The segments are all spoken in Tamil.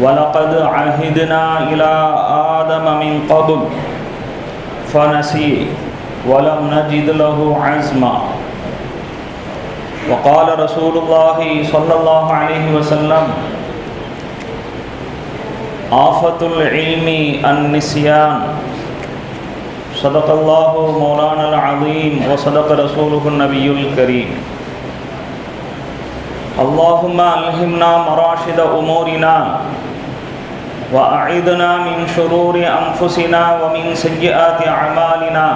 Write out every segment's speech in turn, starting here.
ولقد عهدنا إلى آدم من قبل فنسي ولم نجد له عزما. وقال رسول الله صلى الله عليه وسلم، آفة العلم النسيان. صدق الله مولانا العظيم وصدق رسوله النبي الكريم. اللهم ألهمنا مراشد أمورنا وأعذنا من شرور أنفسنا ومن سيئات أعمالنا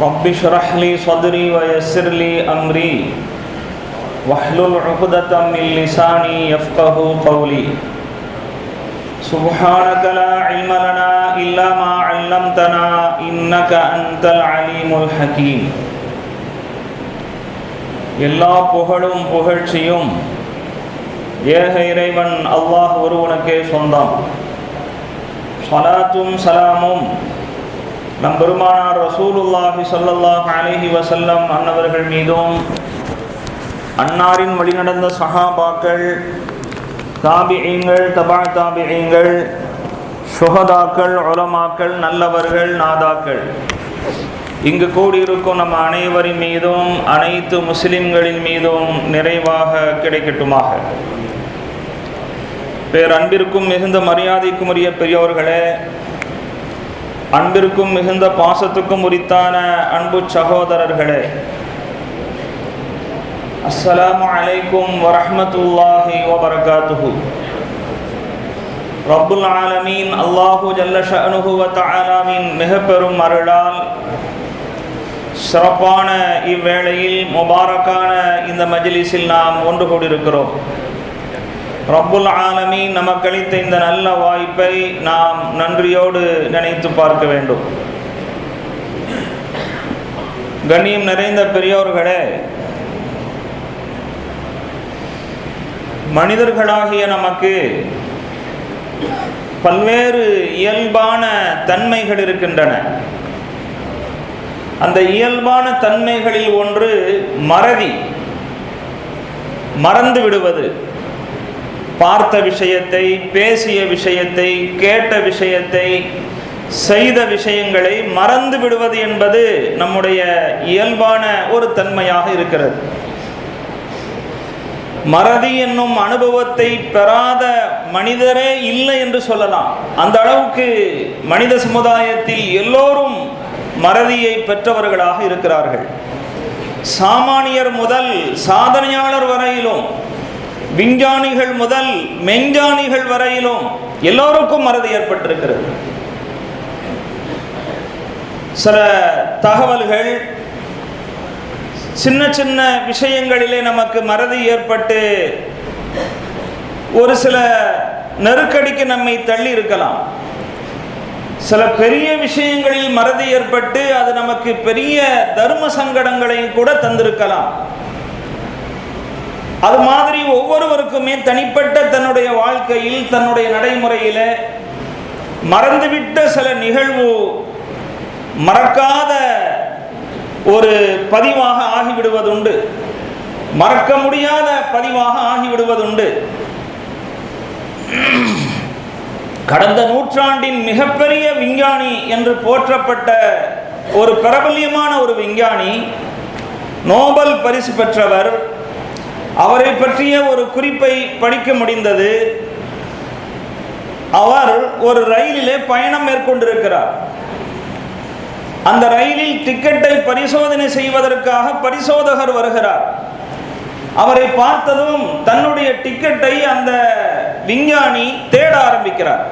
رب اشرح لي صدري ويسر لي أمري واحلل عقدة من لساني يفقه قولي سبحانك لا علم لنا إلا ما علمتنا إنك أنت العليم الحكيم எல்லா புகழும் புகழ்ச்சியும் ஏக இறைவன் அல்லாஹ் ஒருவனுக்கே சொந்தம். சலாத்தும் சலாமும். நம் பெருமானார் ரசூலுல்லாஹி ஸல்லல்லாஹு அலைஹி வசல்லம் அன்னவர்கள் மீதும் அன்னாரின் வழிநடந்த சஹாபாக்கள் தாபியங்கள் தபா தாபியங்கள் சுகதாக்கள் உலமாக்கள் நல்லவர்கள் நாதாக்கள். இங்கு கூடியிருக்கும் நம் அனைவரின் மீதும் அனைத்து முஸ்லிம்களின் மீதும் நிறைவாக கிடைக்கட்டுமாக. பேர் அன்பிற்கும் மிகுந்த மரியாதைக்கும் உரிய பெரியோர்களே அன்பிற்கும் மிகுந்த பாசத்துக்கும் உரித்தான அன்பு சகோதரர்களே அஸ்ஸலாமு அலைக்கும் வரஹ்மத்துல்லாஹி வபரகாத்துஹு. ரப்புல் ஆலமீன் அல்லாஹு ஜல்ல ஷஅனுஹு வ மிக பெரும் அருளால் சிறப்பான இவ்வேளையில் முபாரக்கான இந்த மஜிலிஸில் நாம் ஒன்று கூடியிருக்கிறோம். ரப்புல் ஆலமி நமக்கு அளித்த இந்த நல்ல வாய்ப்பை நாம் நன்றியோடு நினைத்து பார்க்க வேண்டும். கண்ணியம் நிறைந்த பெரியோர்களே மனிதர்களாகிய நமக்கு பல்வேறு இயல்பான தன்மைகள் இருக்கின்றன. அந்த இயல்பான தன்மைகளில் ஒன்று மறதி மறந்து விடுவது. பார்த்த விஷயத்தை பேசிய விஷயத்தை கேட்ட விஷயத்தை செய்த விஷயங்களை மறந்து விடுவது என்பது நம்முடைய இயல்பான ஒரு தன்மையாக இருக்கிறது. மறதி என்னும் அனுபவத்தை பெறாத மனிதரே இல்லை என்று சொல்லலாம். அந்த அளவுக்கு மனித சமுதாயத்தில் எல்லோரும் மறதியை பெற்றவர்களாக இருக்கிறார்கள். சாமானியர் முதல் சாதனையாளர் வரையிலும் விஞ்ஞானிகள் முதல் மெஞ்ஞானிகள் வரையிலும் எல்லோருக்கும் மறதி ஏற்பட்டிருக்கிறது. சில தகவல்கள் சின்ன சின்ன விஷயங்களிலே நமக்கு மறதி ஏற்பட்டு ஒரு சில நெருக்கடிக்கு நம்மை தள்ளி இருக்கலாம். சில பெரிய விஷயங்களில் மறதி ஏற்பட்டு அது நமக்கு பெரிய தர்ம சங்கடங்களையும் கூட தந்திருக்கலாம். அது மாதிரி ஒவ்வொருவருக்குமே தனிப்பட்ட தன்னுடைய வாழ்க்கையில் தன்னுடைய நடைமுறையில் மறந்துவிட்ட சில நிகழ்வு மறக்காத ஒரு பதிவாக ஆகிவிடுவதுண்டு. மறக்க முடியாத பதிவாக ஆகிவிடுவதுண்டு. கடந்த நூற்றாண்டின் மிகப்பெரிய விஞ்ஞானி என்று போற்றப்பட்ட ஒரு பிரபல்யமான ஒரு விஞ்ஞானி நோபல் பரிசு பெற்றவர் அவரை பற்றிய ஒரு குறிப்பை படிக்க முடிந்தது. அவர் ஒரு ரயிலிலே பயணம் மேற்கொண்டிருக்கிறார். அந்த ரயிலில் டிக்கெட்டை பரிசோதனை செய்வதற்காக பரிசோதகர் வருகிறார். அவரை பார்த்ததும் தன்னுடைய டிக்கெட்டை அந்த விஞ்ஞானி தேட ஆரம்பிக்கிறார்.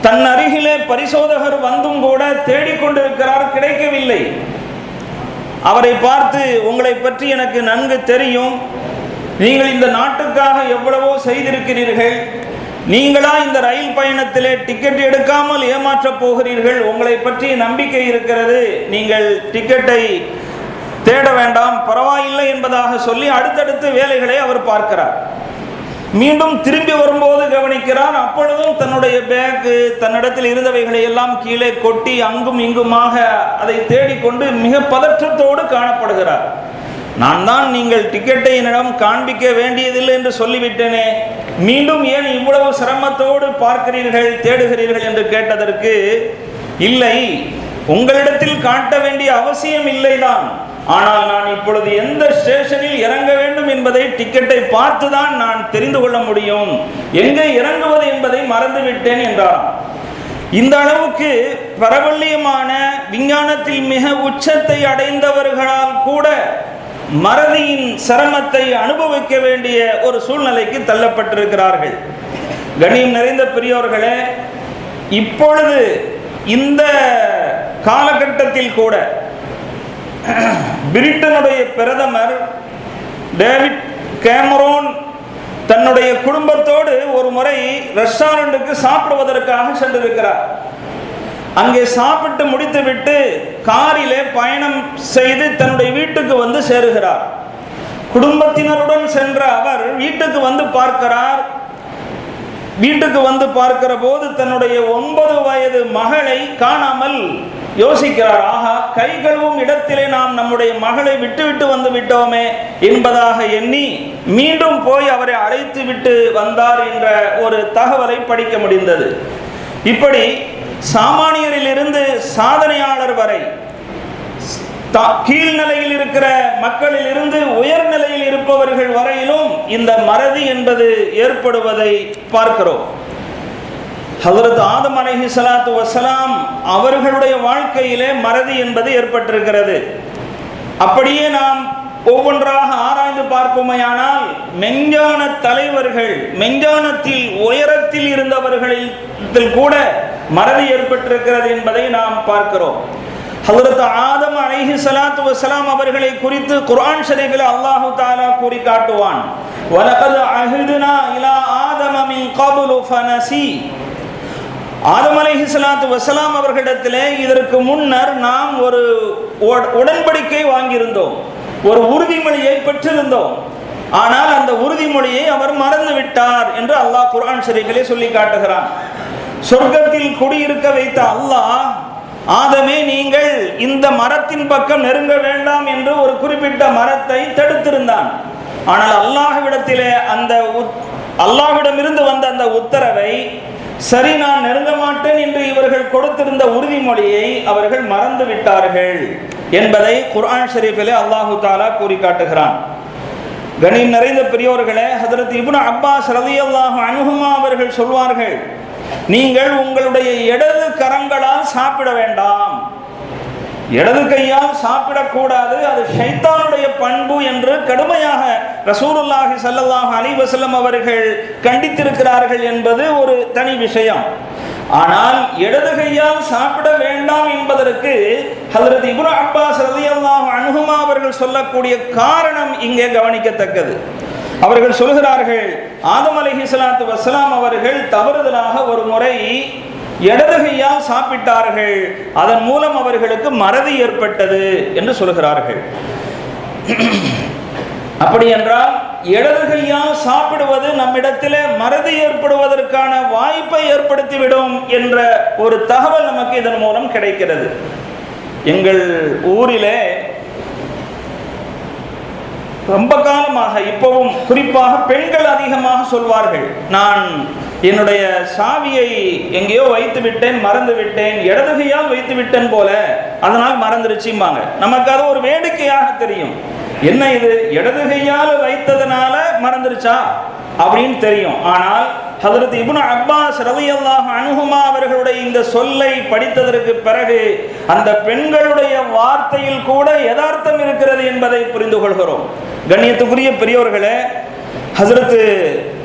தன் அருகிலே பரிசோதகர் வந்தும் கூட தேடிக்கொண்டிருக்கிறார் கிடைக்கவில்லை. அவரை பார்த்து உங்களை பற்றி எனக்கு நன்கு தெரியும். நீங்கள் இந்த நாட்டுக்காக எவ்வளவோ செய்திருக்கிறீர்கள். நீங்களா இந்த ரயில் பயணத்திலே டிக்கெட் எடுக்காமல் ஏமாற்றப் போகிறீர்கள். உங்களை பற்றி நம்பிக்கை இருக்கிறது. நீங்கள் டிக்கெட்டை தேட வேண்டாம். பரவாயில்லை என்பதாக சொல்லி அடுத்தடுத்து வேலைகளை அவர் பார்க்கிறார். மீண்டும் திரும்பி வரும்போது கவனிக்கிறார் அப்பொழுதும் தன்னுடைய பேக்கு தன்னிடத்தில் இருந்தவைகளை எல்லாம் கீழே கொட்டி அங்கும் இங்குமாக அதை தேடிக்கொண்டு மிக பதற்றத்தோடு காணப்படுகிறார். நான் தான் நீங்கள் டிக்கெட்டை என்னிடம் காண்பிக்க வேண்டியதில்லை என்று சொல்லிவிட்டேனே மீண்டும் ஏன் இவ்வளவு சிரமத்தோடு பார்க்கிறீர்கள் தேடுகிறீர்கள்? என்று கேட்டதற்கு இல்லை உங்களிடத்தில் காட்ட வேண்டிய அவசியம் இல்லைதான். ஆனால் நான் இப்பொழுது எந்த ஸ்டேஷனில் இறங்க வேண்டும் என்பதை டிக்கெட்டை பார்த்துதான் நான் தெரிந்து கொள்ள முடியும். எங்கே இறங்குவது என்பதை மறந்துவிட்டேன் என்றார். இந்த அளவுக்கு பிரபல்யமான விஞ்ஞானத்தில் மிக உச்சத்தை அடைந்தவர்களால் கூட மறதியின் சிரமத்தை அனுபவிக்க வேண்டிய ஒரு சூழ்நிலைக்கு தள்ளப்பட்டிருக்கிறார்கள். கணியம் நிறைந்த பெரியோர்களே இப்பொழுது இந்த காலகட்டத்தில் கூட பிரிட்டனுடைய பிரதமர் டேவிட் கேமரோன் தன்னுடைய குடும்பத்தோடு ஒரு முறை ரெஸ்டாரண்ட்டுக்கு சாப்பிடுவதற்காக சென்றிருக்கிறார். அங்கே சாப்பிட்டு முடித்துவிட்டு காரிலே பயணம் செய்து தன்னுடைய வீட்டுக்கு வந்து சேருகிறார். குடும்பத்தினருடன் சென்ற அவர் வீட்டுக்கு வந்து பார்க்கிறார். வீட்டுக்கு வந்து பார்க்கிற போது தன்னுடைய ஒன்பது வயது மகளை காணாமல் யோசிக்கிறார் ஆஹா கை கழுவும் இடத்திலே நாம் நம்முடைய மகளை விட்டுவிட்டு வந்து விட்டோமே என்பதாக எண்ணி மீண்டும் போய் அவரை அழைத்து விட்டு வந்தார் என்ற ஒரு தகவலை படிக்க முடிந்தது. இப்படி சாமானியரிலிருந்து சாதனையாளர் வரை தா- கீழ்நிலையில் இருக்கிற மக்களில் இருந்து உயர்நிலையில் இருப்பவர்கள் வரையிலும் இந்த மறதி என்பது ஏற்படுவதை பார்க்கிறோம். ஹதரத் ஆதம் அலஹி சலாத்து வசலாம் அவர்களுடைய வாழ்க்கையிலே மறதி என்பது ஏற்பட்டிருக்கிறது. அப்படியே நாம் ஒவ்வொன்றாக ஆராய்ந்து பார்ப்போமையானால் மெஞ்ஞான தலைவர்கள் மெஞ்ஞானத்தில் உயரத்தில் இருந்தவர்களில் கூட மறதி ஏற்பட்டிருக்கிறது என்பதை நாம் பார்க்கிறோம். ஹசரத் ஆதம் அலைஹி சலாத்து வசலாம் அவர்களை குறித்து குர்ஆன் ஷரீஃபில் அல்லாஹு தாலா கூறி காட்டுவான் வலகது அஹிதுனா இலா ஆதம மின் ஃபனசி ஆதம் அலஹி சலாத்து வசலாம் அவர்களிடத்திலே இதற்கு முன்னர் நாம் ஒரு உடன்படிக்கை வாங்கியிருந்தோம். ஒரு உறுதிமொழியை பெற்றிருந்தோம் ஆனால் அந்த உறுதிமொழியை அவர் மறந்து விட்டார் என்று அல்லாஹ் குரான் ஷரீஃபிலே சொல்லி காட்டுகிறான். சொர்க்கத்தில் குடியிருக்க வைத்த அல்லாஹ் ஆதமே நீங்கள் இந்த மரத்தின் பக்கம் நெருங்க வேண்டாம் என்று ஒரு குறிப்பிட்ட மரத்தை தடுத்திருந்தான். ஆனால் அல்லாஹ்விடத்திலே அந்த உத்- அல்லாஹ்விடமிருந்து வந்த அந்த சரி நான் நெருங்க மாட்டேன் என்று இவர்கள் கொடுத்திருந்த உறுதிமொழியை அவர்கள் மறந்து விட்டார்கள் என்பதை குர்ஆன் ஷெரீஃபிலே அல்லாஹு தாலா கூறி காட்டுகிறான் கணீம் நிறைந்த பெரியோர்களே ஹதரத் இபுன் அப்பாஸ் ரலியல்லாஹு அனுகுமா அவர்கள் சொல்வார்கள் நீங்கள் உங்களுடைய இடது கரங்களால் சாப்பிட வேண்டாம். இடது கையால் சாப்பிடக்கூடாது அது ஷைத்தானுடைய பண்பு என்று கடுமையாக ரசூலுல்லாஹி சல்லாஹ் அலைஹி அவர்கள் கண்டித்திருக்கிறார்கள் என்பது ஒரு தனி விஷயம். ஆனால் இடது கையால் சாப்பிட வேண்டாம் என்பதற்கு ஹலரத் இப்னு அப்பாஸ் ரதியல்லாஹ் அணுகுமா அவர்கள் சொல்லக்கூடிய காரணம் இங்கே கவனிக்கத்தக்கது. அவர்கள் சொல்கிறார்கள் ஆதம் அலைஹி வசலாம் அவர்கள் தவறுதலாக ஒரு முறை இடது கையால் சாப்பிட்டார்கள். அதன் மூலம் அவர்களுக்கு மறதி ஏற்பட்டது என்று சொல்கிறார்கள். அப்படி என்றால் இடது கையால் சாப்பிடுவது நம்மிடத்தில் மறதி ஏற்படுவதற்கான வாய்ப்பை ஏற்படுத்திவிடும் என்ற ஒரு தகவல் நமக்கு இதன் மூலம் கிடைக்கிறது. எங்கள் ஊரிலே ரொம்ப காலமாக இப்பவும் குறிப்பாக பெண்கள் அதிகமாக சொல்வார்கள். நான் என்னுடைய சாவியை எங்கேயோ வைத்து விட்டேன் மறந்து விட்டேன் இடது கையால் வைத்து விட்டேன் போல அதனால் மறந்துருச்சும்பாங்க. நமக்கு அது ஒரு வேடிக்கையாக தெரியும். என்ன இது? இடது கையால் மறந்துருச்சா? அப்படின்னு தெரியும். ஆனால் ஹதரத் இபுன் அப்பாஸ் ரலியல்லாஹு அணுகுமா அவர்களுடைய இந்த சொல்லை படித்ததற்கு பிறகு அந்த பெண்களுடைய வார்த்தையில் கூட யதார்த்தம் இருக்கிறது என்பதை புரிந்து கொள்கிறோம். கண்ணியத்துக்குரிய பெரியோர்களே ஹசரத்து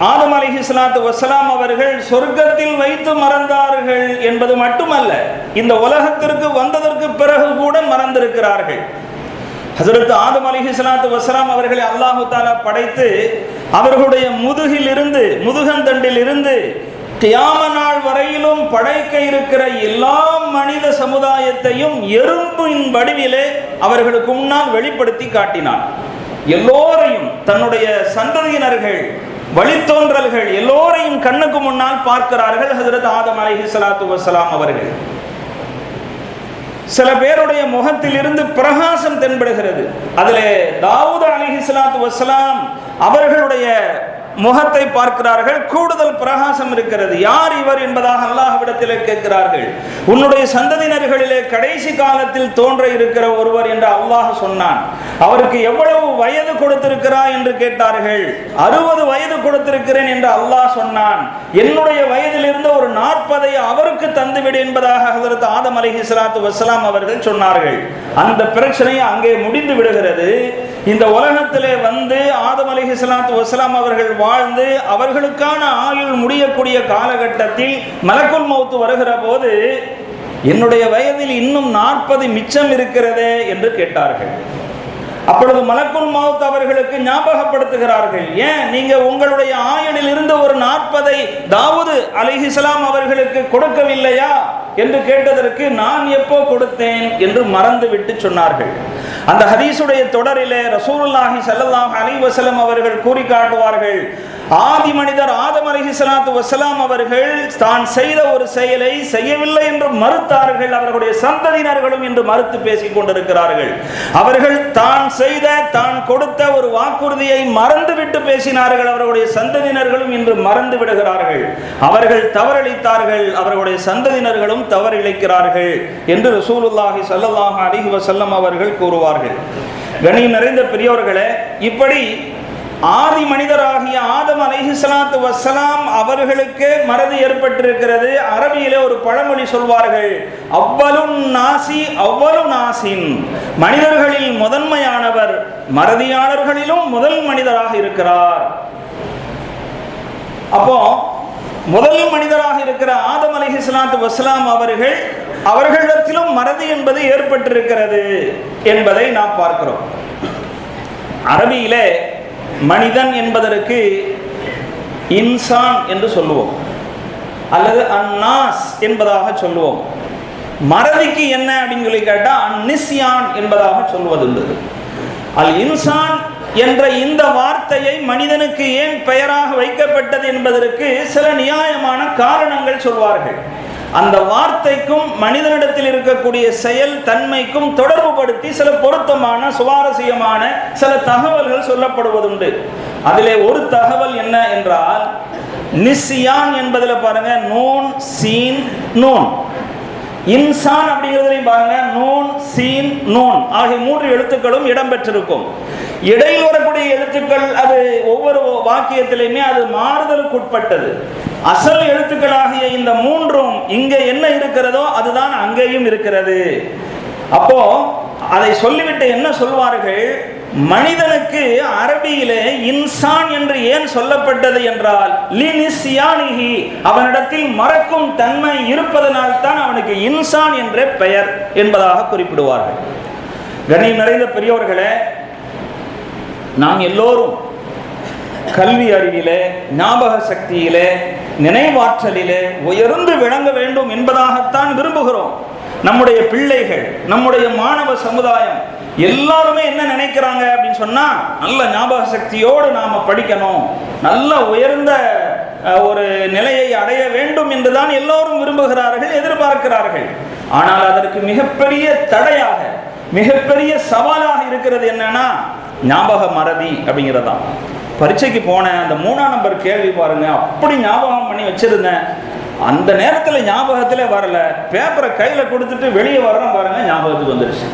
ஆதம் அலி இஸ்லாத்து வசலாம் அவர்கள் சொர்க்கத்தில் வைத்து மறந்தார்கள் என்பது மட்டுமல்ல இந்த உலகத்திற்கு வந்ததற்கு பிறகு கூட மறந்திருக்கிறார்கள். ஹசரத் ஆதம் அலி இஸ்லாத்து வசலாம் அவர்களை அல்லாஹு தாலா படைத்து அவர்களுடைய முதுகில் இருந்து முதுகந்தண்டில் இருந்து கியாம நாள் வரையிலும் படைக்க இருக்கிற எல்லா மனித சமுதாயத்தையும் எறும்பின் வடிவிலே அவர்களுக்கு முன்னால் வெளிப்படுத்தி காட்டினான். எல்லோரையும் தன்னுடைய சந்ததியினர்கள் வழித்தோன்றல்கள் எல்லோரையும் கண்ணுக்கு முன்னால் பார்க்கிறார்கள் ஹசரத் ஆதம் அலஹி சலாத்து வசலாம் அவர்கள். சில பேருடைய முகத்தில் இருந்து பிரகாசம் தென்படுகிறது. அதிலே தாவூத் அலைஹி சலாத்து வசலாம் அவர்களுடைய முகத்தை பார்க்கிறார்கள் கூடுதல் பிரகாசம் இருக்கிறது. யார் இவர் என்பதாக அல்லாஹ்விடத்திலே கேட்கிறார்கள். உன்னுடைய சந்ததியினர்களிலே கடைசி காலத்தில் தோன்ற இருக்கிற ஒருவர் என்று அல்லாஹ் சொன்னான். அவருக்கு எவ்வளவு வயது கொடுத்திருக்கிறாய் என்று கேட்டார்கள். அறுபது வயது கொடுத்திருக்கிறேன் என்று அல்லாஹ் சொன்னான். என்னுடைய வயதிலிருந்து ஒரு நாற்பதை அவருக்கு தந்துவிடு என்பதாக ஹசரத் ஆதம் அலைஹி வசலாம் அவர்கள் சொன்னார்கள். அந்த பிரச்சனை அங்கே முடிந்து விடுகிறது. இந்த உலகத்திலே வந்து ஆதம் அலி இஸ்லாத்து வசலாம் அவர்கள் வாழ்ந்து அவர்களுக்கான ஆயுள் முடியக்கூடிய காலகட்டத்தில் மலக்குள் மௌத்து வருகிற போது என்னுடைய வயதில் இன்னும் நாற்பது மிச்சம் இருக்கிறதே என்று கேட்டார்கள். அப்பொழுது மலக்குள் மவுத் அவர்களுக்கு ஞாபகப்படுத்துகிறார்கள். ஏன்? நீங்க உங்களுடைய ஆயுளில் இருந்து ஒரு நாற்பதை தாவூது அலிஹிஸ்லாம் அவர்களுக்கு கொடுக்கவில்லையா? என்று கேட்டதற்கு நான் எப்போ கொடுத்தேன் என்று மறந்து விட்டு சொன்னார்கள். அந்த ஹதீஸுடைய தொடரிலே ரசூலுல்லாஹி சல்லாஹ் அலைஹி வஸல்லம் அவர்கள் கூறி காட்டுவார்கள் ஆதி மனிதர் ஆதம் அலைஹிசலாத் வசலாம் அவர்கள் தான் செய்த ஒரு செயலை செய்யவில்லை என்று மறுத்தார்கள். அவர்களுடைய சந்ததியினர்களும் என்று மறுத்து பேசிக் கொண்டிருக்கிறார்கள். அவர்கள் தான் செய்த தான் கொடுத்த ஒரு வாக்குறுதியை மறந்துவிட்டு பேசினார்கள் அவர்களுடைய சந்ததியினர்களும் இன்று மறந்து விடுகிறார்கள். அவர்கள் தவறளித்தார்கள் அவர்களுடைய சந்ததியினர்களும் தவறிழைக்கிறார்கள் என்று ரசூலுல்லாஹி ஸல்லல்லாஹு அலிஹி வசல்லம் அவர்கள் கூறுவார்கள். கணியம் நிறைந்த பெரியவர்களே இப்படி ஆதி மனிதராகிய ஆதம் அலைஹிஸ்லாத்து வஸ்ஸலாம் அவர்களுக்கு மறதி ஏற்பட்டிருக்கிறது. அரபியிலே ஒரு பழமொழி சொல்வார்கள் அவ்வளும் நாசி அவ்வளவு நாசின். மனிதர்களில் முதன்மையானவர் மறதியாளர்களிலும் முதல் மனிதராக இருக்கிறார். அப்போ முதல் மனிதராக இருக்கிற ஆதம் அலிஹிஸ்லாத்து வசலாம் அவர்கள் அவர்களிடத்திலும் மறதி என்பது ஏற்பட்டிருக்கிறது என்பதை நாம் பார்க்கிறோம். அரபியிலே மனிதன் என்பதற்கு இன்சான் என்று சொல்லுவோம். அல்லது அன்னாஸ் என்பதாக சொல்லுவோம். மறதிக்கு என்ன அப்படின்னு சொல்லி கேட்டால் அந்நிஸ்யான் என்பதாக சொல்வதுண்டு. அல் இன்சான் என்ற இந்த வார்த்தையை மனிதனுக்கு ஏன் பெயராக வைக்கப்பட்டது என்பதற்கு சில நியாயமான காரணங்கள் சொல்வார்கள். அந்த வார்த்தைக்கும் மனிதனிடத்தில் இருக்கக்கூடிய செயல் தன்மைக்கும் தொடர்பு படுத்தி சில பொருத்தமான சுவாரஸ்யமான சில தகவல்கள் சொல்லப்படுவதுண்டு. அதிலே ஒரு தகவல் என்ன என்றால் நிஸ்யான் என்பதில் பாருங்க நோன் சீன் நோன். இன்சான் அப்படிங்கிறதுலையும் பாருங்க நோன் சீன் நோன். ஆகிய மூன்று எழுத்துக்களும் இடம்பெற்றிருக்கும் இடையில் வரக்கூடிய எழுத்துக்கள் அது ஒவ்வொரு வாக்கியத்திலையுமே அது மாறுதலுக்குட்பட்டது. அசல் எழுத்துக்களாகிய இந்த மூன்றும் இங்கே என்ன இருக்கிறதோ அதுதான் அங்கேயும் இருக்கிறது. அப்போ அதை சொல்லிவிட்டு என்ன சொல்வார்கள்? மனிதனுக்கு அரபியிலே இன்சான் என்று ஏன் சொல்லப்பட்டது என்றால் லினிசியானிகி அவனிடத்தில் மறக்கும் தன்மை இருப்பதனால் தான் அவனுக்கு இன்சான் என்ற பெயர் என்பதாக குறிப்பிடுவார்கள். கணி நிறைந்த பெரியோர்களே நாம் எல்லோரும் கல்வி அறிவிலே ஞாபக சக்தியிலே நினைவாற்றலிலே உயர்ந்து விளங்க வேண்டும் என்பதாகத்தான் விரும்புகிறோம். நம்முடைய பிள்ளைகள் நம்முடைய மாணவ சமுதாயம் எல்லாருமே என்ன நினைக்கிறாங்க அப்படின்னு சொன்னா நல்ல ஞாபக சக்தியோடு நாம படிக்கணும். நல்ல உயர்ந்த ஒரு நிலையை அடைய வேண்டும் என்றுதான் எல்லோரும் விரும்புகிறார்கள் எதிர்பார்க்கிறார்கள். ஆனால் அதற்கு மிகப்பெரிய தடையாக மிகப்பெரிய சவாலாக இருக்கிறது என்னன்னா ஞாபக மறதி அப்படிங்கிறதான் பரீட்சைக்கு போனேன் அந்த மூணாம் நம்பர் கேள்வி பாருங்க அப்படி ஞாபகம் பண்ணி வச்சிருந்தேன். அந்த நேரத்தில் ஞாபகத்தில் வரல. பேப்பரை கையில் கொடுத்துட்டு வெளியே வரணும் பாருங்க ஞாபகத்துக்கு வந்துருச்சு.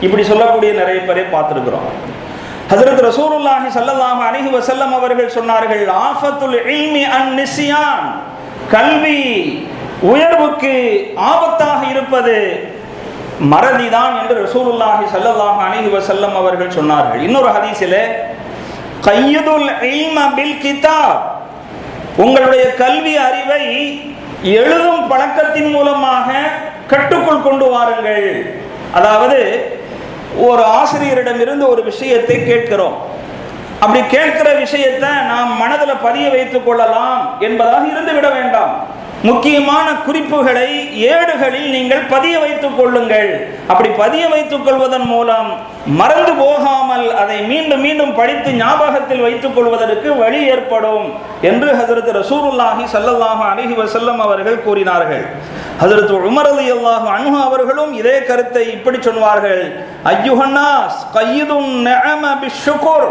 இப்படி சொல்லக்கூடிய நிறைய பேரை பார்த்துருக்குறோம். ஹசரத் ரசூலுல்லாஹி சல்லல்லாஹு அலைஹி வஸல்லம் அவர்கள் சொன்னார்கள் ஆஃபத்துல் இல்மி அன் நிஸ்யான். கல்வி உயர்வுக்கு ஆபத்தாக இருப்பது மறதிதான் என்று ரசூலுல்லாஹி ஸல்லல்லாஹு அலைஹி வஸல்லம் அவர்கள் சொன்னார்கள். இன்னொரு ஹதீஸில் கையுதுல் இல்ம பில் கிதாப். உங்களுடைய கல்வி அறிவை எழுதும் பழக்கத்தின் மூலமாக கட்டுக்குள் கொண்டு வாருங்கள். அதாவது ஒரு ஆசிரியரிடமிருந்து ஒரு விஷயத்தை கேட்கிறோம். அப்படி கேட்கிற விஷயத்தை நாம் மனதில் பதிய வைத்துக் கொள்ளலாம் என்பதாக இருந்து விட வேண்டாம். முக்கியமான குறிப்புகளை ஏடுகளில் நீங்கள் பதிய வைத்துக் கொள்ளுங்கள். அப்படி பதிய வைத்துக் கொள்வதன் மூலம் மறந்து போகாமல் அதை மீண்டும் மீண்டும் படித்து ஞாபகத்தில் வைத்துக் கொள்வதற்கு வழி ஏற்படும் என்று ஹசரத் ரசூருல்லாஹி ஸல்லல்லாஹு அலைஹி வசல்லம் அவர்கள் கூறினார்கள். ஹசரத் உமர் ரலியல்லாஹு அன்ஹு அவர்களும் இதே கருத்தை இப்படி சொன்னார்கள் ஐயுஹன்னாஸ் கையுதும் நிஅம பிஷ்ஷுகுர்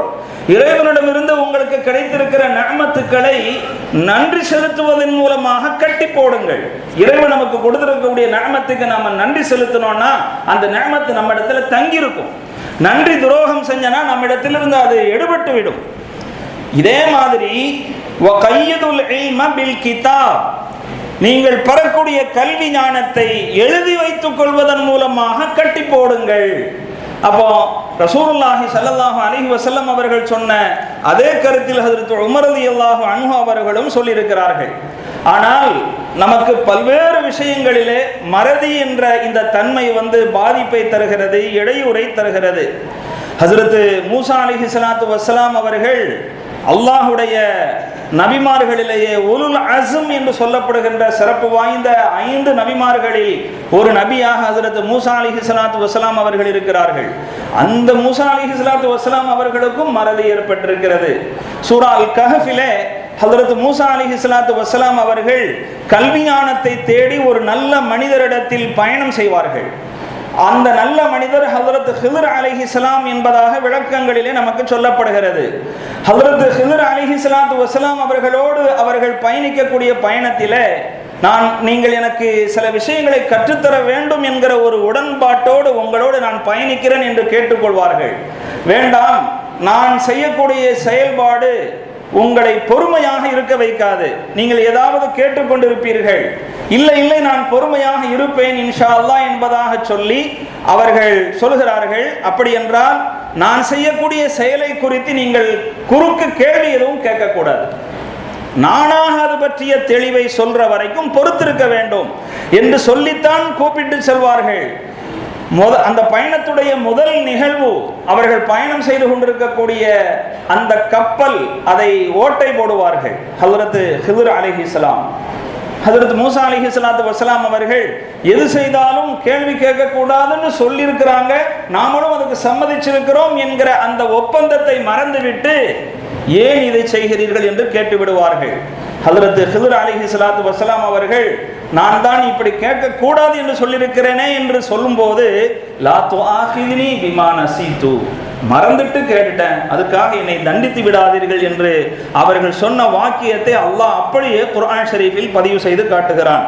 இறைவனிடமிருந்து உங்களுக்கு கிடைத்திருக்கிற நகமத்துக்களை நன்றி செலுத்துவதன் மூலமாக கட்டி போடுங்கள். இறைவன் நமக்கு கொடுத்திருக்கக்கூடிய நகமத்துக்கு நாம நன்றி செலுத்தினோம்னா அந்த நகமத்து நம்ம இடத்துல தங்கியிருக்கும். நன்றி துரோகம் செஞ்சனா நம்ம இடத்திலிருந்து அது எடுபட்டு விடும் இதே மாதிரி கிதாப். நீங்கள் பெறக்கூடிய கல்வி ஞானத்தை எழுதி வைத்துக் கொள்வதன் மூலமாக கட்டி போடுங்கள். அப்போ ரசூலுல்லாஹி சல்லாஹு அலிஹி வசல்லம் அவர்கள் சொன்ன அதே கருத்தில் ஹஜரத் உமர் ரலியல்லாஹு அன்ஹு அவர்களும் சொல்லியிருக்கிறார்கள். ஆனால் நமக்கு பல்வேறு விஷயங்களிலே மறதி என்ற இந்த தன்மை வந்து பாதிப்பை தருகிறது இடையூறை தருகிறது. ஹசரத்து மூசா அலி சலாத்து வசலாம் அவர்கள் அல்லாஹுடைய நபிமார்களிலேயே உலுல் அசும் என்று சொல்லப்படுகின்ற சிறப்பு வாய்ந்த ஐந்து நபிமார்களில் ஒரு நபியாக ஹசரத் மூசா அலி ஹிஸ்லாத்து வசலாம் அவர்கள் இருக்கிறார்கள். அந்த மூசா அலி சலாத்து வசலாம் அவர்களுக்கும் மறதி ஏற்பட்டிருக்கிறது. சூரா அல் கஹஃபிலே ஹதரத் மூசா அலி இஸ்லாத்து வசலாம் அவர்கள் கல்வியானத்தை தேடி ஒரு நல்ல மனிதரிடத்தில் பயணம் செய்வார்கள். அந்த நல்ல மனிதர் ஹதரத் ஹிதர் அலஹிசலாம் என்பதாக விளக்கங்களிலே நமக்கு சொல்லப்படுகிறது. ஹதரத் ஹிதர் அலிஹி சலாத்து வசலாம் அவர்களோடு அவர்கள் பயணிக்கக்கூடிய பயணத்தில நான் நீங்கள் எனக்கு சில விஷயங்களை கற்றுத்தர வேண்டும் என்கிற ஒரு உடன்பாட்டோடு உங்களோடு நான் பயணிக்கிறேன் என்று கேட்டுக்கொள்வார்கள். வேண்டாம் நான் செய்யக்கூடிய செயல்பாடு உங்களை பொறுமையாக இருக்க வைக்காது. நீங்கள் ஏதாவது கேட்டுக்கொண்டிருப்பீர்கள். இல்லை இல்லை நான் பொறுமையாக இருப்பேன் இன்ஷா அல்லா என்பதாக சொல்லி அவர்கள் சொல்கிறார்கள். அப்படி என்றால் நான் செய்யக்கூடிய செயலை குறித்து நீங்கள் குறுக்கு கேள்வி எதுவும் கேட்கக்கூடாது. நானாக அது பற்றிய தெளிவை சொல்ற வரைக்கும் பொறுத்திருக்க வேண்டும் என்று சொல்லித்தான் கூப்பிட்டு செல்வார்கள். முத அந்த பயணத்துடைய முதல் நிகழ்வு அவர்கள் பயணம் செய்து கொண்டிருக்கக்கூடிய அந்த கப்பல் அதை ஓட்டை போடுவார்கள். ஹலரத்து ஹிதுர் அலிஹிஸ்லாம் ஹசரத் மூசா அலிஹி சலாத்து வசலாம் அவர்கள் எது செய்தாலும் கேள்வி கேட்கக்கூடாதுன்னு சொல்லியிருக்கிறாங்க. நாமளும் அதுக்கு சம்மதிச்சிருக்கிறோம் என்கிற அந்த ஒப்பந்தத்தை மறந்துவிட்டு ஏன் இதை செய்கிறீர்கள் என்று கேட்டு விடுவார்கள் ஹதரத் ஹிதுர் அலிஹி சலாத்து வசலாம் அவர்கள் நான் தான் இப்படி கேட்கக்கூடாது என்று சொல்லியிருக்கிறேனே என்று சொல்லும்போது லாத்து ஆஹிதினி விமான சீத்து மறந்துட்டு கேட்டுட்டேன். அதுக்காக என்னை தண்டித்து விடாதீர்கள் என்று அவர்கள் சொன்ன வாக்கியத்தை அல்லாஹ் அப்படியே குர்ஆன் ஷரீஃபில் பதிவு செய்து காட்டுகிறான்.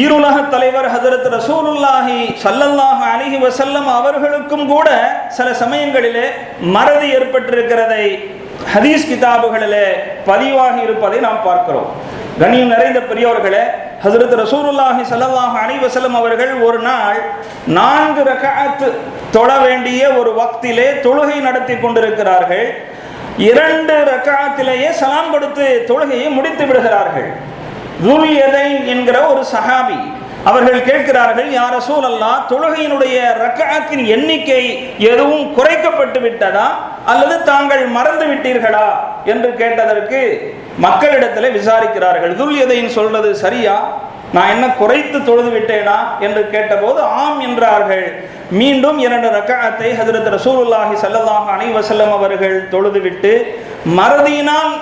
ஈருலக தலைவர் ஹசரத் ரசூலுல்லாஹி சல்லல்லாஹு அலிஹி வசல்லம் அவர்களுக்கும் கூட சில சமயங்களிலே மறதி ஏற்பட்டிருக்கிறதை ஹதீஸ் கிதாபுகளிலே பதிவாகி இருப்பதை நாம் பார்க்கிறோம். கண்ணியம் நிறைந்த பெரியவர்களே ஹசரத் ரசூருல்லாஹி சல்லாஹ் அனைவசலம் அவர்கள் ஒரு நாள் நான்கு ரகத்து தொழ வேண்டிய ஒரு வக்திலே தொழுகை நடத்தி கொண்டிருக்கிறார்கள். இரண்டு ரகத்திலேயே சலாம் கொடுத்து தொழுகையை முடித்து விடுகிறார்கள். துல் என்கிற ஒரு சஹாபி அவர்கள் கேட்கிறார்கள் யார சூழல்லா தொழுகையினுடைய ரக்காத்தின் எண்ணிக்கை எதுவும் குறைக்கப்பட்டு விட்டதா? அல்லது தாங்கள் மறந்து விட்டீர்களா? என்று கேட்டதற்கு மக்களிடத்தில் விசாரிக்கிறார்கள் துல்யதையின் சொல்றது சரியா? நான் என்ன குறைத்து தொழுது விட்டேனா? என்று கேட்டபோது ஆம் என்றார்கள். மீண்டும் இரண்டு ரக்காத்தை ஹஜரத் ரசூலுல்லாஹி சல்லல்லாஹ் அலைஹி வஸல்லம் அவர்கள் தொழுதுவிட்டு மறதியினால்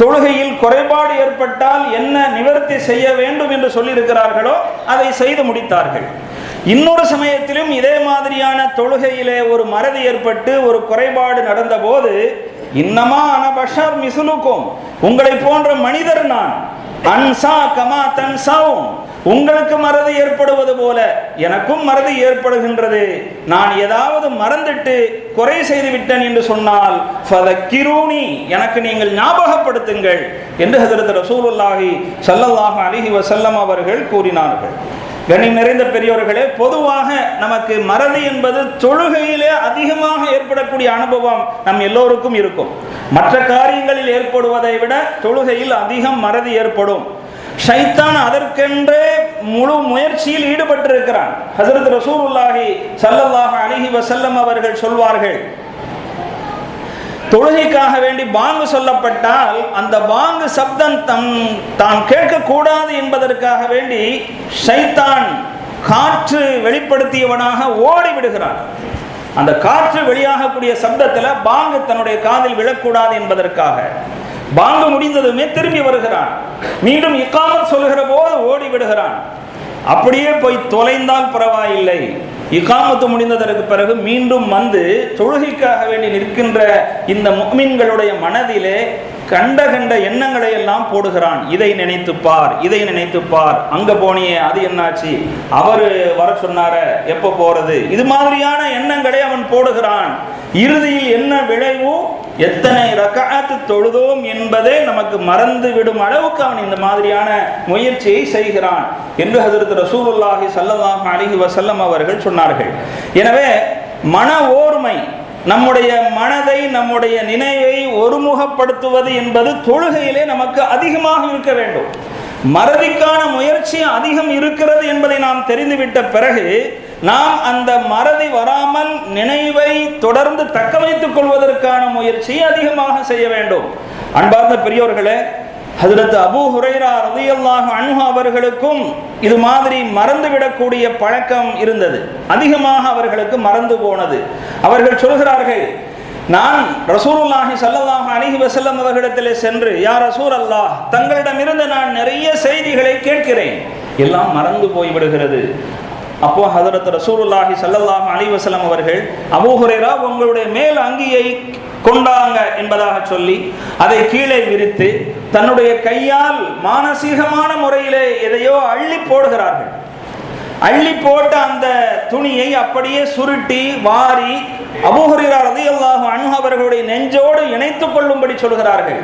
தொழுகையில் குறைபாடு ஏற்பட்டால் என்ன நிவர்த்தி செய்ய வேண்டும் என்று சொல்லியிருக்கிறார்களோ அதை செய்து முடித்தார்கள். இன்னொரு சமயத்திலும் இதே மாதிரியான தொழுகையிலே ஒரு மறதி ஏற்பட்டு ஒரு குறைபாடு நடந்தபோது இன்னமா அனபஷர் மிசுலுக்கும் உங்களை போன்ற மனிதர் நான் அன்சா கமா தன்சாவும் உங்களுக்கு மறதி ஏற்படுவது போல எனக்கும் மறதி ஏற்படுகின்றது. நான் ஏதாவது மறந்துட்டு குறை செய்து விட்டேன் என்று சொன்னால் ஃபதக்கிரூனி எனக்கு நீங்கள் ஞாபகப்படுத்துங்கள் என்று ஹஜரத் ரசூலுல்லாஹி ஸல்லல்லாஹு அலிஹி வசல்லம் அவர்கள் கூறினார்கள். கனி நிறைந்த பெரியோர்களே பொதுவாக நமக்கு மறதி என்பது தொழுகையிலே அதிகமாக ஏற்படக்கூடிய அனுபவம் நம் எல்லோருக்கும் இருக்கும். மற்ற காரியங்களில் ஏற்படுவதை விட தொழுகையில் அதிகம் மறதி ஏற்படும். ஷைத்தான் அதற்கென்றே முழு முயற்சியில் ஈடுபட்டிருக்கிறான். ஹசரத் ரசூலுல்லாஹி ஸல்லல்லாஹு அலிஹி வசல்லம் அவர்கள் சொல்வார்கள் தொழுகைக்காக வேண்டி பாங்கு சொல்லப்பட்டால் அந்த பாங்கு சப்தம் தம் தான் கேட்கக்கூடாது என்பதற்காக வேண்டி ஷைத்தான் காற்று வெளிப்படுத்தியவனாக ஓடி விடுகிறான் அந்த காற்று வெளியாகக்கூடிய சப்தத்தில் பாங்கு தன்னுடைய காதில் விழக்கூடாது என்பதற்காக. பாங்கு முடிந்ததுமே திரும்பி வருகிறான். மீண்டும் இக்காமத் சொல்கிற போது ஓடி விடுகிறான். அப்படியே போய் தொலைந்தால் பரவாயில்லை. இகாமத்து முடிந்ததற்கு பிறகு மீண்டும் வந்து தொழுகைக்காக வேண்டி நிற்கின்ற இந்த முக்மின்களுடைய மனதிலே கண்ட கண்ட எண்ணங்களை எல்லாம் போடுகிறான். இதை நினைத்து பார் இதை நினைத்து பார். அங்க போனியே அது என்னாச்சு? அவரு வர சொன்னார எப்ப போறது? இது மாதிரியான எண்ணங்களை அவன் போடுகிறான். இறுதியில் என்ன விளைவோ? எத்தனை ரக்காத்து தொழுதோம் என்பதே நமக்கு மறந்து விடும் அளவுக்கு அவன் இந்த மாதிரியான முயற்சியை செய்கிறான் என்று ஹசரத் ரசூலுல்லாஹி சல்லாஹ் அலிஹி வசல்லம் அவர்கள் சொன்னார்கள். எனவே மன ஓர்மை நம்முடைய மனதை நம்முடைய நினைவை ஒருமுகப்படுத்துவது என்பது தொழுகையிலே நமக்கு அதிகமாக இருக்க வேண்டும். மறதிக்கான முயற்சி அதிகம் இருக்கிறது என்பதை நாம் தெரிந்துவிட்ட பிறகு நாம் அந்த மறதி வராமல் நினைவை தொடர்ந்து தக்க வைத்துக் கொள்வதற்கான முயற்சியை அதிகமாக செய்ய வேண்டும். அன்பார்ந்த பெரியோர்களே ஹஜரத் அபு ஹுரைரா ரதியல்லாக அன்ஹா அவர்களுக்கும் இது மாதிரி மறந்துவிடக்கூடிய பழக்கம் இருந்தது. அதிகமாக அவர்களுக்கு மறந்து போனது. அவர்கள் சொல்கிறார்கள் நான் ரசூருல்லாஹி ஸல்லல்லாஹு அலைஹி வசல்லம் அவர்களிடத்திலே சென்று யார் ரசூர் அல்லாஹ் தங்களிடமிருந்து நான் நிறைய செய்திகளை கேட்கிறேன். எல்லாம் மறந்து போய்விடுகிறது. அப்போ ஹதரத் ரசூலுல்லாஹி ஸல்லல்லாஹு அலிவசலம் அவர்கள் அபூஹுரேரா உங்களுடைய மேல் அங்கியை கொண்டாங்க என்பதாக சொல்லி அதை கீழே விரித்து தன்னுடைய கையால் மானசீகமான முறையிலே எதையோ அள்ளி போடுகிறார்கள். அள்ளி போட்ட அந்த துணியை அப்படியே சுருட்டி வாரி அபூஹுரேரா ரதி அல்லாஹு அன்ஹு அவர்களுடைய நெஞ்சோடு இணைத்துக் கொள்ளும்படி சொல்கிறார்கள்.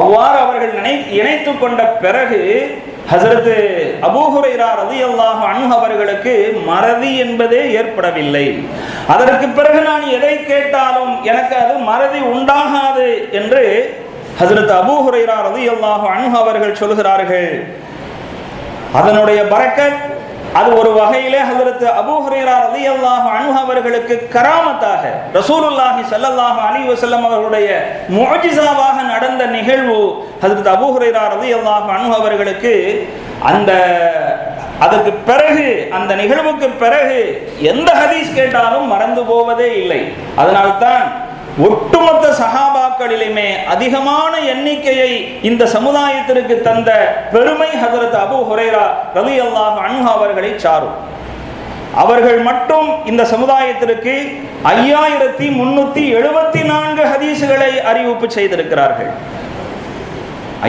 அவ்வாறு அவர்கள் இணைத்து கொண்ட பிறகு ஹசரத்து அபூஹுரைரா ரலியல்லாஹு அன்ஹு அவர்களுக்கு மறதி என்பதே ஏற்படவில்லை. அதற்கு பிறகு நான் எதை கேட்டாலும் எனக்கு அது மறதி உண்டாகாது என்று ஹசரத் அபூஹுரைரா ரலியல்லாஹு அன்ஹு அவர்கள் சொல்கிறார்கள் அதனுடைய பரக்கத் அது ஒரு வகையிலே அபு அபூ ஹுரைரா ரலியல்லாஹு அன்ஹு அவர்களுக்கு கராமத்தாக ரசூலுல்லாஹி சல்லல்லாஹ் அலி வசல்லம் அவர்களுடைய மோஜிசாவாக நடந்த நிகழ்வு ஹஜரத் அபூ ஹுரைரா ரலியல்லாஹு அன்ஹு அவர்களுக்கு அந்த அதற்கு பிறகு அந்த நிகழ்வுக்கு பிறகு எந்த ஹதீஸ் கேட்டாலும் மறந்து போவதே இல்லை. அதனால்தான் ஒட்டுமொத்த சஹாபாக்களிலுமே அதிகமான எண்ணிக்கையை இந்த சமுதாயத்திற்கு தந்த பெருமை ஹதரத் அபு ஹுரேரா ரவி அல்லாஹ் அன்ஹா அவர்களை சாரும். அவர்கள் மட்டும் இந்த சமுதாயத்திற்கு ஐயாயிரத்தி முன்னூத்தி எழுபத்தி நான்கு ஹதீசுகளை அறிவிப்பு செய்திருக்கிறார்கள்.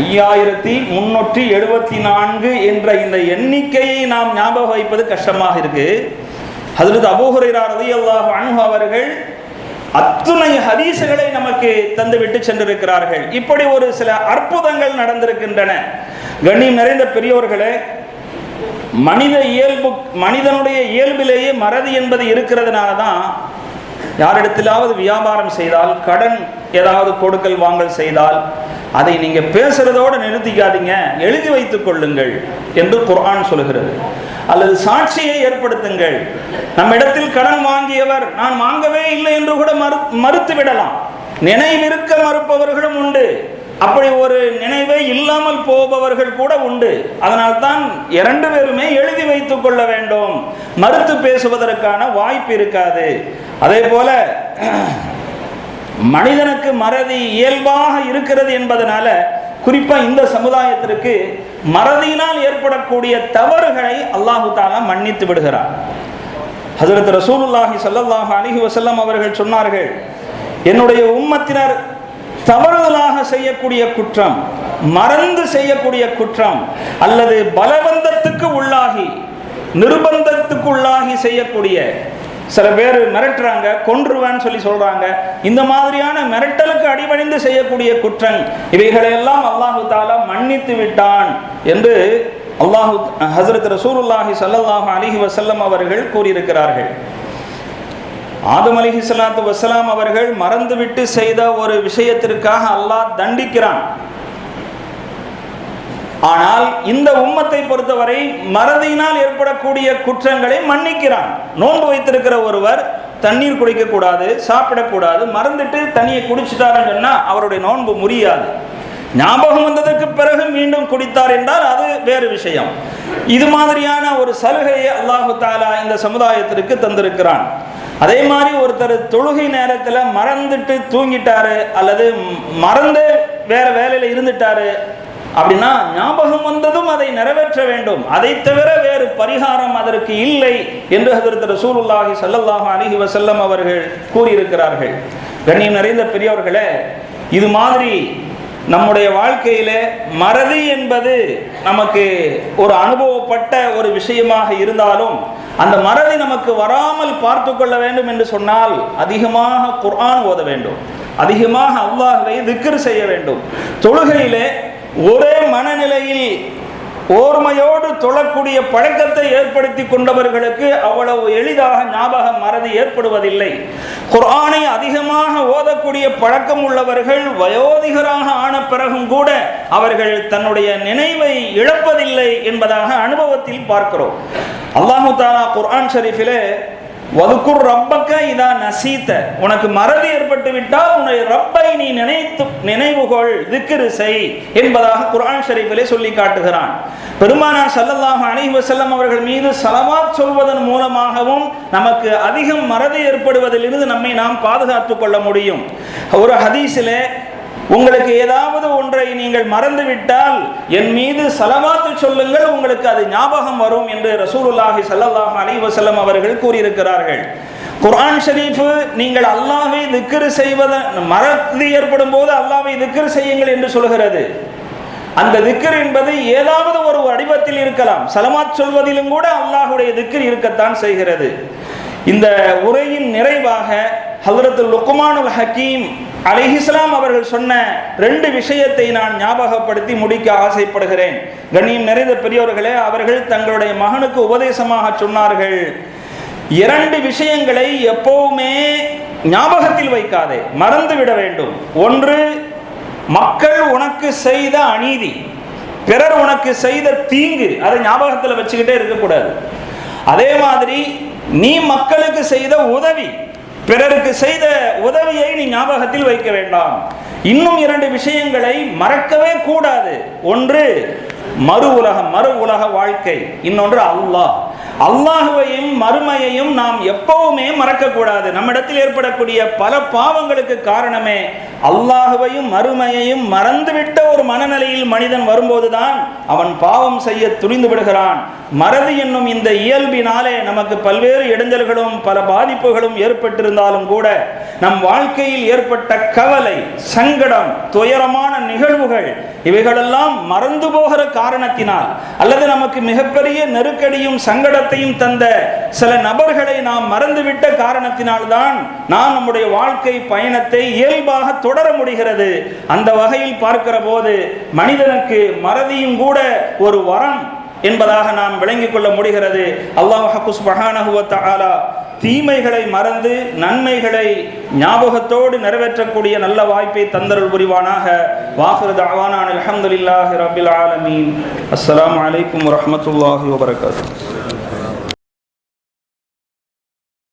ஐயாயிரத்தி முன்னூற்றி எழுபத்தி நான்கு என்ற இந்த எண்ணிக்கையை நாம் ஞாபகம் வைப்பது கஷ்டமாக இருக்கு. ஹதரத் அபூஹுரைரா ரலியல்லாஹு அன்ஹு அவர்கள் அத்துணை ஹதீசுகளை நமக்கு தந்துவிட்டு சென்றிருக்கிறார்கள். இப்படி ஒரு சில அற்புதங்கள் நடந்திருக்கின்றன. கண்ணியம் நிறைந்த பெரியோர்களே மனித இயல்பு மனிதனுடைய இயல்பிலேயே மறதி என்பது இருக்கிறதுனால தான் யாரிடத்திலாவது வியாபாரம் செய்தால் கடன் ஏதாவது கொடுக்கல் வாங்கல் செய்தால் அதை நீங்க பேசுறதோடு நிறுத்திக்காதீங்க. எழுதி வைத்துக் கொள்ளுங்கள் என்று குர்ஆன் சொல்கிறது. அல்லது சாட்சியை ஏற்படுத்துங்கள். நம்மிடத்தில் கடன் வாங்கியவர் நான் வாங்கவே இல்லை என்று கூட மறு மறுத்து விடலாம். நினைவிருக்க மறுப்பவர்களும் உண்டு. அப்படி ஒரு நினைவே இல்லாமல் போபவர்கள் கூட உண்டு. அதனால் தான் இரண்டு பேருமே எழுதி வைத்துக் கொள்ள வேண்டும். மறுத்து பேசுவதற்கான வாய்ப்பு இருக்காது. அதே போல மனிதனுக்கு மறதி இயல்பாக இருக்கிறது என்பதனால குறிப்பாக இந்த சமுதாயத்திற்கு மறதியினால் ஏற்படக்கூடிய தவறுகளை அல்லாஹு தாலா மன்னித்து விடுகிறார் ஹசரத் ரசூலுல்லாஹி சல்லாஹ் அலிஹி வசல்லம் அவர்கள் சொன்னார்கள் என்னுடைய உம்மத்தினர் தவறுதலாக செய்யக்கூடிய குற்றம் மறந்து செய்யக்கூடிய குற்றம் அல்லது பலவந்தத்துக்கு உள்ளாகி நிர்பந்தத்துக்கு உள்ளாகி செய்யக்கூடிய சில பேர் மிரட்டுறாங்க கொன்றுவேன்னு சொல்லி சொல்றாங்க. இந்த மாதிரியான மிரட்டலுக்கு அடிபணிந்து செய்யக்கூடிய குற்றம் இவைகளையெல்லாம் அல்லாஹு தாலா மன்னித்து விட்டான் என்று அல்லாஹு ஹசரத் ரசூருல்லாஹி சல்லாஹ் அலிஹி வசல்லம் அவர்கள் கூறியிருக்கிறார்கள். ஆதம் அலிஹி சலாத்து வசலாம் அவர்கள் மறந்துவிட்டு செய்த ஒரு விஷயத்திற்காக அல்லாஹ் தண்டிக்கிறான். ஆனால் இந்த உம்மத்தை பொறுத்தவரை மறதியினால் ஏற்படக்கூடிய குற்றங்களை மன்னிக்கிறான். நோன்பு வைத்திருக்கிற ஒருவர் தண்ணீர் குடிக்கக்கூடாது சாப்பிடக்கூடாது மறந்துட்டு தண்ணியை குடிச்சிட்டாருன்னு சொன்னால் அவருடைய நோன்பு முறியாது. ஞாபகம் வந்ததற்கு பிறகு மீண்டும் குடித்தார் என்றால் அது வேறு விஷயம். இது மாதிரியான ஒரு சலுகையை அல்லாஹு தாலா இந்த சமுதாயத்திற்கு தந்திருக்கிறான். அதே மாதிரி ஒருத்தர் தொழுகை நேரத்தில் மறந்துட்டு தூங்கிட்டாரு அல்லது மறந்து வேற வேலையில் இருந்துட்டாரு அப்படின்னா ஞாபகம் வந்ததும் அதை நிறைவேற்ற வேண்டும். அதை தவிர வேறு பரிகாரம் அதற்கு இல்லை என்று ஹதரத் ரசூலுல்லாஹி ஸல்லல்லாஹு அலிஹி வசல்லம் அவர்கள் கூறியிருக்கிறார்கள். கண்ணியம் நிறைந்த பெரியவர்களே இது மாதிரி நம்முடைய வாழ்க்கையில மறதி என்பது நமக்கு ஒரு அனுபவப்பட்ட ஒரு விஷயமாக இருந்தாலும் அந்த மறதி நமக்கு வராமல் பார்த்து கொள்ள வேண்டும் என்று சொன்னால் அதிகமாக குர்ஆன் ஓத வேண்டும். அதிகமாக அல்லாஹ்வை திக்ர் செய்ய வேண்டும். தொழுகையிலே ஒரே மனநிலையில் ஓர்மையோடு தொழக்கூடிய பழக்கத்தை ஏற்படுத்தி கொண்டவர்களுக்கு அவ்வளவு எளிதாக ஞாபக மறதி ஏற்படுவதில்லை. குர்ஆனை அதிகமாக ஓதக்கூடிய பழக்கம் உள்ளவர்கள் வயோதிகராக ஆன பிறகும் கூட அவர்கள் தன்னுடைய நினைவை இழப்பதில்லை என்பதாக அனுபவத்தில் பார்க்கிறோம். அல்லாஹு தாலா குர்ஆன் ஷரீஃபிலே வதுக்குர் ரப்பக்க இதா நசீத்த. உனக்கு மறதி ஏற்பட்டு விட்டால் உன்னுடைய ரப்பை நீ நினைத்து நினைவுகொள் திக்கிரு செய் என்பதாக குரான் ஷரீஃபிலே சொல்லி காட்டுகிறான். பெருமானார் சல்லல்லாஹ் அலைஹி வஸல்லம் அவர்கள் மீது சலவாத் சொல்வதன் மூலமாகவும் நமக்கு அதிகம் மறதி ஏற்படுவதிலிருந்து நம்மை நாம் பாதுகாத்து கொள்ள முடியும். ஒரு ஹதீஸிலே உங்களுக்கு ஏதாவது ஒன்றை நீங்கள் மறந்துவிட்டால் என் மீது சலவாத்து சொல்லுங்கள் உங்களுக்கு அது ஞாபகம் வரும் என்று ரசூலுல்லாஹி சல்லாஹ் அலைஹி அவர்கள் கூறியிருக்கிறார்கள். குரான் ஷரீஃபு நீங்கள் அல்லாவை திக்கிரு செய்வதன் மறந்து ஏற்படும் போது அல்லாவை திக்கிரு செய்யுங்கள் என்று சொல்கிறது. அந்த திக்கர் என்பது ஏதாவது ஒரு வடிவத்தில் இருக்கலாம். சலமாத் சொல்வதிலும் கூட அல்லாஹுடைய திக்கர் இருக்கத்தான் செய்கிறது. இந்த உரையின் நிறைவாக ஹலரத்து லுக்குமானுல் ஹக்கீம் அலிஹிஸ்லாம் அவர்கள் சொன்ன ரெண்டு விஷயத்தை நான் ஞாபகப்படுத்தி முடிக்க ஆசைப்படுகிறேன். கண்ணியம் நிறைந்த பெரியவர்களே அவர்கள் தங்களுடைய மகனுக்கு உபதேசமாக சொன்னார்கள். இரண்டு விஷயங்களை எப்பவுமே ஞாபகத்தில் வைக்காதே மறந்து விட வேண்டும். ஒன்று மக்கள் உனக்கு செய்த அநீதி பிறர் உனக்கு செய்த தீங்கு அதை ஞாபகத்தில் வச்சுக்கிட்டே இருக்கக்கூடாது. அதே மாதிரி நீ மக்களுக்கு செய்த உதவி பிறருக்கு செய்த உதவியை நீ ஞாபகத்தில் வைக்க வேண்டாம். இன்னும் இரண்டு விஷயங்களை மறக்கவே கூடாது. ஒன்று மறு உலகம் மறு உலக வாழ்க்கை. இன்னொன்று அல்லாஹ். அல்லாஹுவையும் மறுமையையும் நாம் எப்பவுமே மறக்கக்கூடாது. நம்மிடத்தில் ஏற்படக்கூடிய பல பாவங்களுக்கு காரணமே அல்லாஹுவையும் மறுமையையும் மறந்துவிட்ட ஒரு மன மனநிலையில் மனிதன் வரும்போதுதான் அவன் பாவம் செய்ய துணிந்து விடுகிறான். மறதி என்னும் இந்த இயல்பினாலே நமக்கு பல்வேறு இடைஞ்சல்களும் பல பாதிப்புகளும் ஏற்பட்டிருந்தாலும் கூட நம் வாழ்க்கையில் ஏற்பட்ட கவலை சங்கடம் துயரமான நிகழ்வுகள் இவைகளெல்லாம் மறந்து போகிற காரணத்தினால் அல்லது நமக்கு மிகப்பெரிய நெருக்கடியும் சங்கடத்தையும் தந்த சில நபர்களை நாம் மறந்துவிட்ட காரணத்தினால்தான் நாம் நம்முடைய வாழ்க்கை பயணத்தை இயல்பாக தொடர முடிகிறது. அந்த வகையில் பார்க்கிற போது மனிதனுக்கு மறதியும் கூட ஒரு வரம் என்பதாக நாம் விளங்கிக் கொள்ள முடிகிறது. அல்லாஹ் சுபஹானஹு வ ஆலா தீமைகளை மறந்து நன்மைகளை ஞாபகத்தோடு நிறைவேற்றக்கூடிய நல்ல வாய்ப்பை தந்தருள் புரிவானாக. வாஹிரு தஅவானா அல்ஹம்துலில்லாஹி ரப்பில் ஆலமீன். அஸ்ஸலாமு அலைக்கும் வரமத்துல்லாஹி வபரகாத்து